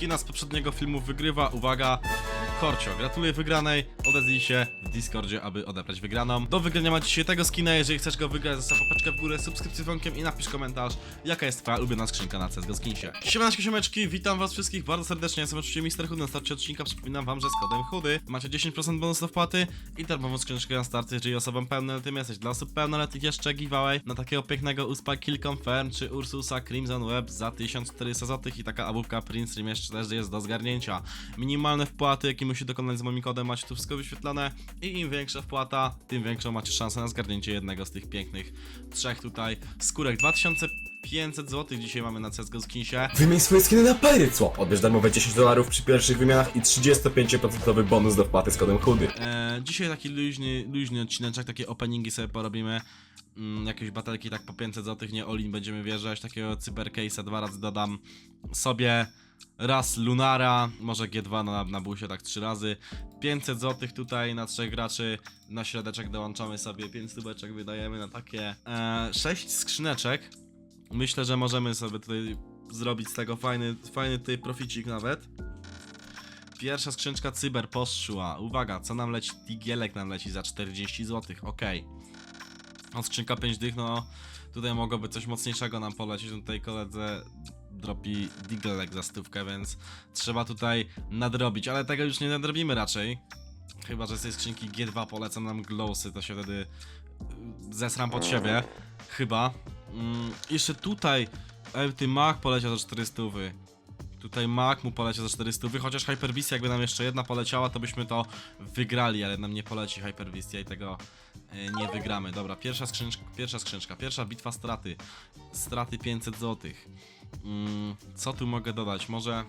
skina z poprzedniego filmu wygrywa, uwaga, Gratuluję wygranej, odezwij się w Discordzie, aby odebrać wygraną. Do wygrania macie dzisiaj tego skina, jeżeli chcesz go wygrać, zostaw łapeczkę w górę, subskrypcję dzwonkiem i napisz komentarz, jaka jest twoja ulubiona skrzynka na CSGO Skinsie. Siemaneczki, siemeczki, witam was wszystkich bardzo serdecznie, jestem oczywiście Mister Chudy, na starcie odcinka przypominam wam, że z kodem Chudy macie 10% bonus do wpłaty i darmową skrzyneczkę na starcie, jeżeli osobom pełnoletnim jesteś. Dla osób pełnoletnich jeszcze giveaway na takiego pięknego uspa Kill Confirm czy Ursusa Crimson Web za 1400 zł i taka abówka Prince Stream jeszcze też jest do zgarnięcia. Minimalne wpłaty, jakie musi dokonać z moim kodem, macie tu wszystko wyświetlone i im większa wpłata, tym większą macie szansę na zgarnięcie jednego z tych pięknych trzech tutaj skórek. 2500 zł dzisiaj mamy na CSGO Skinsie. Wymień swoje skiny na Pirate Swap. Odbierz darmowe 10 dolarów przy pierwszych wymianach i 35% bonus do wpłaty z kodem chudy. E, dzisiaj taki luźny, luźny odcineczek, takie openingi sobie porobimy. Mm, jakieś batelki tak po 500 zł, nie Olin będziemy wjeżdżać, takiego cybercase'a dwa razy dodam sobie. Raz Lunara, może G2 na, na busie tak trzy razy. 500 zł tutaj na trzech graczy. Na środeczek dołączamy sobie 5 stubeczek wydajemy na takie e, 6 skrzyneczek. Myślę, że możemy sobie tutaj zrobić z tego fajny, fajny tutaj proficik nawet. Pierwsza skrzynczka cyber poszła. Uwaga, co nam leci? Digielek nam leci za 40 zł, okej. O, skrzynka 5 dych, no tutaj mogłoby coś mocniejszego nam polecieć. No Tutaj koledze dropi Digielek za stówkę, więc trzeba tutaj nadrobić, ale tego już nie nadrobimy raczej. Chyba, że z tej skrzynki G2 polecam nam glowsy, to się wtedy y, zesram pod siebie. Chyba. Mm, jeszcze tutaj Empty Mac poleciał za 400 wy. Tutaj Mac mu poleciał za 400 wy, chociaż Hyperbeast jakby nam jeszcze jedna poleciała, to byśmy to wygrali, ale nam nie poleci Hyperbeast i tego e, nie wygramy. Dobra, pierwsza skrzynczka, pierwsza skrzynczka, pierwsza bitwa straty. Straty 500 zł. Mm, co tu mogę dodać? Może...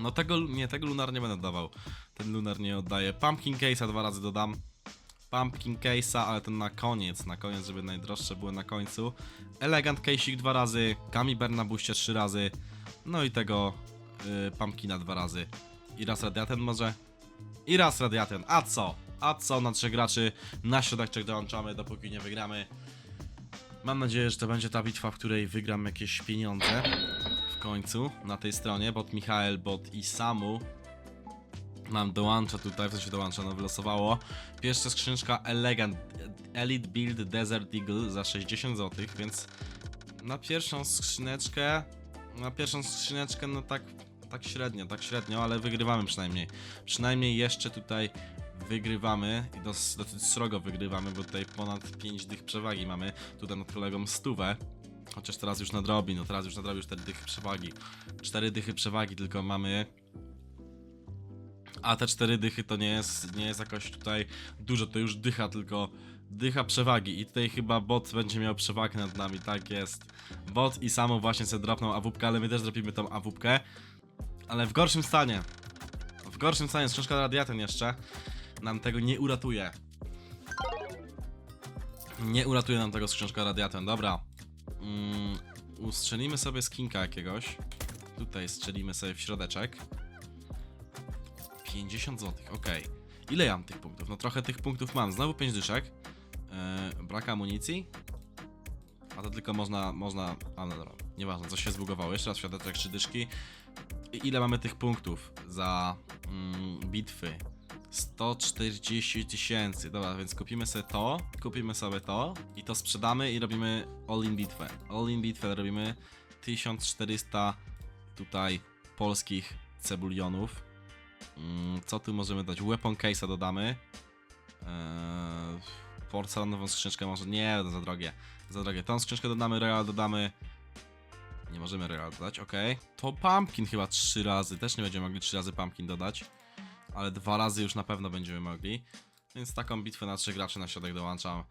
No tego, nie, tego Lunar nie będę dawał. Ten Lunar nie oddaje. Pumpkin Case'a dwa razy dodam. Pumpkin Case'a, ale ten na koniec, na koniec, żeby najdroższe były na końcu. Elegant Case'ik dwa razy, Kami Bear na buście trzy razy, no i tego y, Pumpkina dwa razy. I raz Radiaten może? I raz Radiaten, a co? A co na trzech graczy? Na środek dołączamy, dopóki nie wygramy. Mam nadzieję, że to będzie ta bitwa, w której wygram jakieś pieniądze w końcu na tej stronie, bot Michael, bot i Samu nam dołącza tutaj, w sensie dołącza, no wylosowało. Pierwsza skrzyneczka Elegant Elite Build Desert Eagle za 60 zł, więc na pierwszą skrzyneczkę, na pierwszą skrzyneczkę, no tak, tak średnio, tak średnio, ale wygrywamy przynajmniej. Przynajmniej jeszcze tutaj wygrywamy i dos, dosyć srogo wygrywamy, bo tutaj ponad 5 dych przewagi mamy, tutaj nad kolegą stówę. Chociaż teraz już nadrobi, no teraz już nadrobił 4 dychy przewagi. 4 dychy przewagi tylko mamy. A te cztery dychy to nie jest, nie jest jakoś tutaj dużo, to już dycha, tylko dycha przewagi. I tutaj chyba bot będzie miał przewagę nad nami, tak jest. Bot i samo właśnie sobie dropną awupkę, ale my też dropimy tą awupkę. Ale w gorszym stanie. W gorszym stanie, skrzynka radiatem jeszcze. Nam tego nie uratuje. Nie uratuje nam tego skrzynka radiatem, dobra. Mm, ustrzelimy sobie skinka jakiegoś. Tutaj strzelimy sobie w środeczek. 50 zł, okej. Ile ja mam tych punktów? No trochę tych punktów mam. Znowu 5 dyszek. Yy, brak amunicji. A to tylko można, można... A no dobra, nieważne, coś się zbugowało. Jeszcze raz świadeczek 3 dyszki. I ile mamy tych punktów za mm, bitwy? 140 tysięcy. Dobra, więc kupimy sobie to, kupimy sobie to i to sprzedamy i robimy all-in bitwę. All-in bitwę robimy 1400 tutaj polskich cebulionów. Mm, Co tu możemy dać? Weapon case'a dodamy. Eee, porcelanową skrzyneczkę może. Nie, to za drogie. Za drogie. Tą skrzyneczkę dodamy, Royal dodamy. Nie możemy Royal dodać, ok. To Pumpkin chyba trzy razy. Też nie będziemy mogli trzy razy Pumpkin dodać. Ale dwa razy już na pewno będziemy mogli. Więc taką bitwę na trzech graczy na środek dołączam.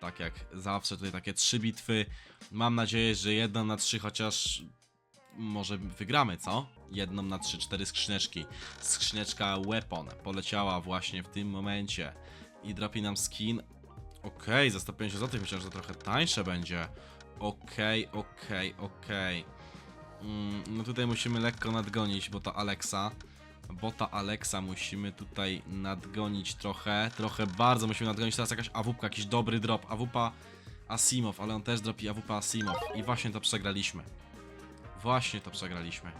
Tak jak zawsze tutaj takie trzy bitwy. Mam nadzieję, że jedną na trzy chociaż może wygramy, co? Jedną na 3-4 skrzyneczki. Skrzyneczka Weapon poleciała właśnie w tym momencie. I dropi nam skin. Okej, za 150 zł myślałem, że to trochę tańsze będzie. Okej, okej, okej. Mm, No tutaj musimy lekko nadgonić, bo to Alexa. Bota Alexa musimy tutaj nadgonić trochę. Trochę bardzo musimy nadgonić. Teraz jakaś AWP, jakiś dobry drop. AWP Asimov, ale on też dropi AWP Asimov. I właśnie to przegraliśmy. Właśnie to przegraliśmy.